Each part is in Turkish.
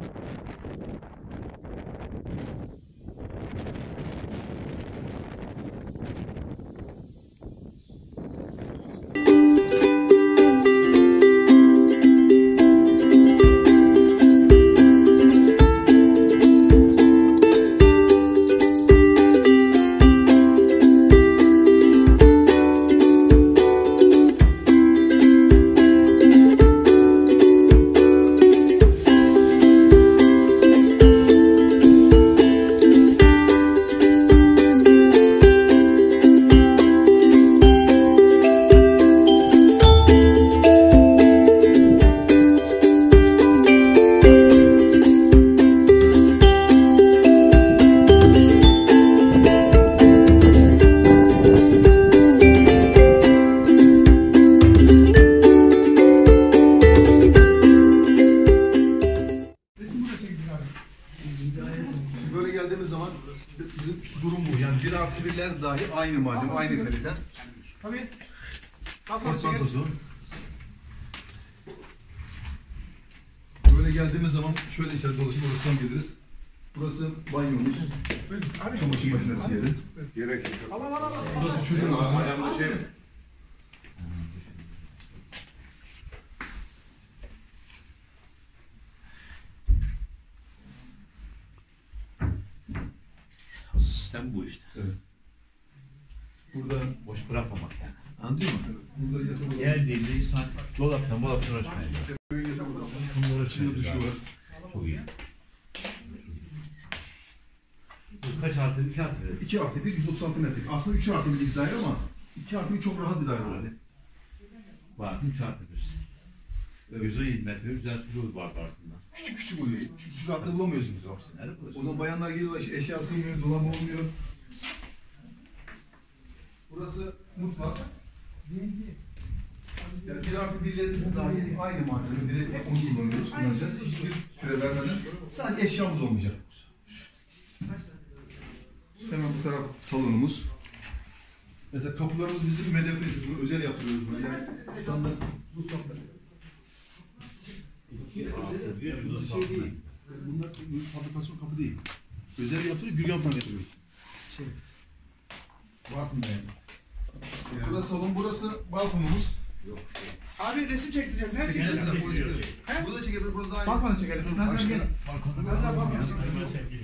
Resim zaman işte bizim durum bu. Yani bir artı birler dahi aynı malzeme, aynı kalite. Tabii. Çekeriz. bandosu. Böyle geldiğimiz zaman şöyle içeri dolaşıp orasından geliriz. Burası banyomuz, çamaşır makinesi yeri. Gerek yok. Burası çocuk odası. Ayağımda şey mi? İşte. Burada, Boş bırakmamak yani. Anlıyor musun? burada yatak. Geldiğinde insan dolaptan dolaptan. Böyle yatak odası. Bunları İçinde duşu var. Çok iyi. Bu kaç artı? İki artı bir. 2 artı 1, 136 metre. Aslında 3 artı 1 bir daire ama 2 artı 1 çok rahat bir daire yani. Var. Üç artı bir. Evet. 117 metre güzel sulu var altında. Küçük küçük oluyor. Şu, şu rahatlığı bulamıyorsunuz o. O zaman bayanlar geliyorlar, işte eşya sığmıyor, dolabı olmuyor. Burası mutfak. Yani bir artı birlerimiz dahi aynı malzeme, biri onu kullanıyoruz, kullanacağız. Hiçbir süre vermeden sadece eşyamız olmayacak. Hemen bu taraf salonumuz. Mesela kapılarımız bizim MDF, bunu özel yaptırıyoruz bunu. Yani standart. İki artı bir. Bir 136 şey değil. Bunlar fabrikasyon kapı değil. Özel yaptırıyor, Gürgen'den getiriyoruz. Şey. Bartın'da yani. Burası salon, burası balkonumuz. Abi resim çekeceğiz. Nerede Çekeceğiz, burada çekeriz. Burada çekebiliriz, burada iyi. Balkona çekelim. Ben Başka-. Ben de balkona çekelim.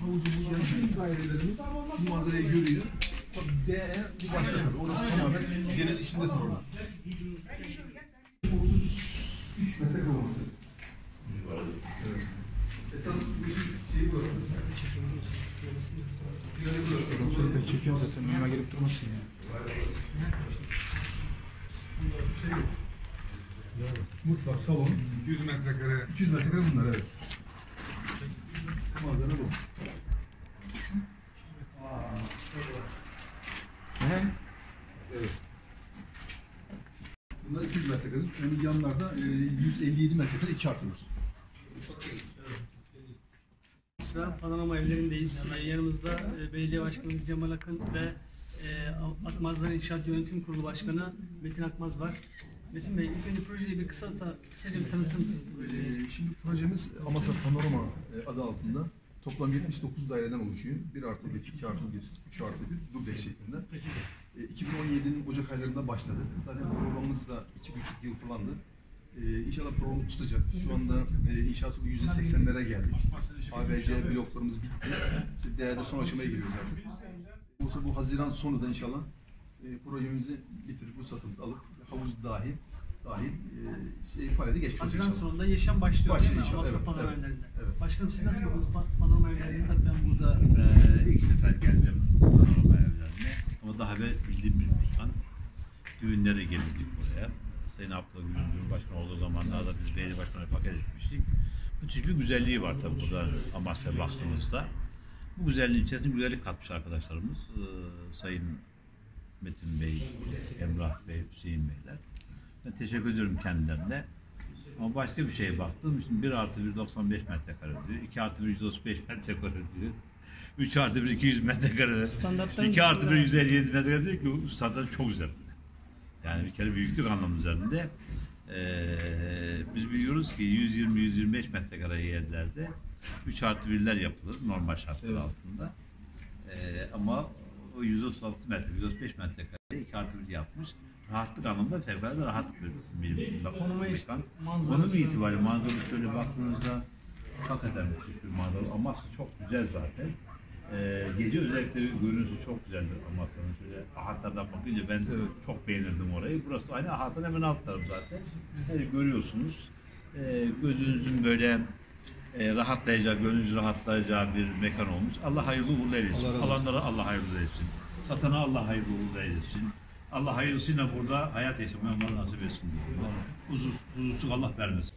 Havuzumuz, yani bütün dairelerimiz bu manzarayı görüyor. Tabii D, bir başka tabii. Orası tamamen deniz içinde salon. 33 metre olması. Evet. Esas bu işin şeyi burası. Yönü burası. Çekiyorum zaten. Şey yok. Mutfak, salon. 200 metrekare 200 metrekare bunlar evet. Malzeme bu. Evet. Bunlar 200 metrekare. Yani yanlarda e, 157 metrekare 2 artı var. Sıra Panorama evlerindeyiz. Yanımızda e, Belediye Başkanı Cemal Akın ve e, Akmazlar İnşaat Yönetim Kurulu Başkanı Metin Akmaz var. Metin Bey, ilk önce projeyi bir kısa ta, kısaca bir tanıtır mısınız? Ee, Şimdi projemiz Amasya Panorama e, adı altında toplam 79 daireden oluşuyor. 1 artı 1, 2 artı 1, 3 artı 1 dubleks şeklinde. E, 2017'nin Ocak aylarında başladı. Zaten programımız da 2,5 yıl falandı. E, inşallah programı tutacak. Şu anda e, inşaatı %80'lere geldik. ABC bloklarımız bitti. İşte değerde son aşamaya giriyoruz artık. Olsa bu Haziran sonu da inşallah e, projemizi bitirip bu satımızı alıp havuz dahil dahil e, şey, faaliyete geçmiş olacak Haziran inşallah. sonunda yaşam başlıyor Başlıyor değil mi? inşallah, Amasya evet, evet, evet. Başkanım siz nasıl buldunuz pa- Panorama evlerini? Ben burada eee ilk sefer geldim panorama evlerine. Ama daha evvel bildiğim bir insan. Düğünlere gelirdik buraya. Sayın Abdullah Gül'ün Cumhurbaşkanı olduğu zamanlarda biz belediye başkanı paket etmiştik. Müthiş bir güzelliği var tabii burada Amasya baktığımızda. Bu güzelliğin içerisinde güzellik katmış arkadaşlarımız. Eee, Sayın Metin Bey, Emrah Bey, Hüseyin Beyler. Ben teşekkür ediyorum kendilerine. Ama başka bir şeye baktım. Şimdi 1 artı 1 95 metrekare diyor. 2 artı 1 135 metrekare diyor. 3 artı 1 200 metrekare. Standarttan 2 artı 1 dışında- 157 metrekare diyor ki bu standart çok güzel. Yani bir kere büyüklük anlamı üzerinde. Ee, biz biliyoruz ki 120-125 metrekare yerlerde 3 artı 1'ler yapılır normal şartlar Evet. altında. Ee, ama o 136 metre, 135 metrekare 2 artı 1 yapmış. Rahatlık anlamında fevkalade rahat iş- mekan. manzarası- Konum itibariyle manzarası şöyle baktığınızda hakikaten müthiş bir manzara. Amasya çok güzel zaten. Ee, gece özellikle görüntüsü çok güzeldir Amasya'nın şöyle ahatlardan bakınca ben Evet. çok beğenirdim orayı. Burası aynı ahatın hemen alt tarafı zaten. Yani görüyorsunuz. Ee, gözünüzün böyle e, rahatlayacağı, gönlünüzü rahatlayacağı bir mekan olmuş. Allah hayırlı uğurlu eylesin. Allah. Alanlara Allah hayırlı eylesin. Satana Allah hayırlı uğurlu eylesin. Allah hayırlısıyla burada hayat yaşamayı onlara nasip etsin. diyor. Huzur, huzursuzluk Allah vermesin.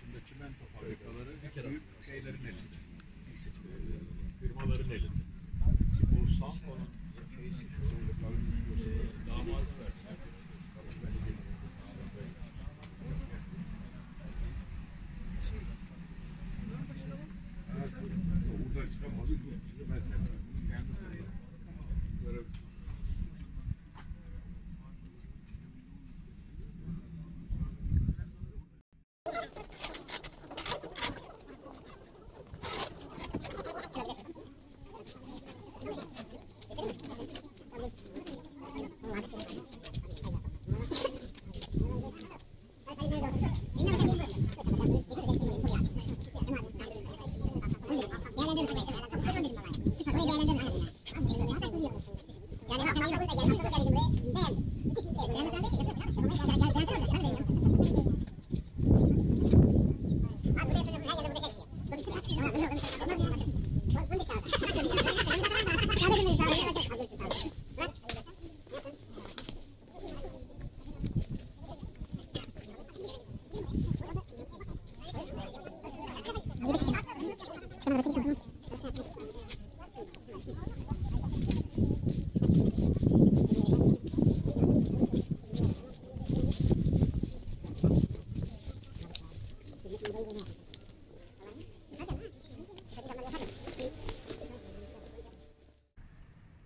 Dışında çimento fabrikaları büyük şeylerin elinde. Firmaların elinde. Bu Sampo'nun şeysi şu damadı verdiler. Buradan çıkamadık. Mesela kendi böyle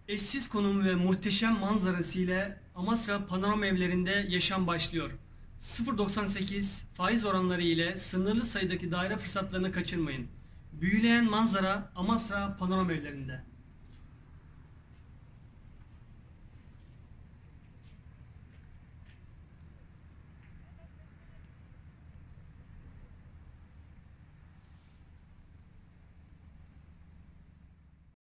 Eşsiz konumu ve muhteşem manzarası ile Amasra panorama evlerinde yaşam başlıyor. 0.98 faiz oranları ile sınırlı sayıdaki daire fırsatlarını kaçırmayın. Büyüleyen manzara Amasra panorama evlerinde.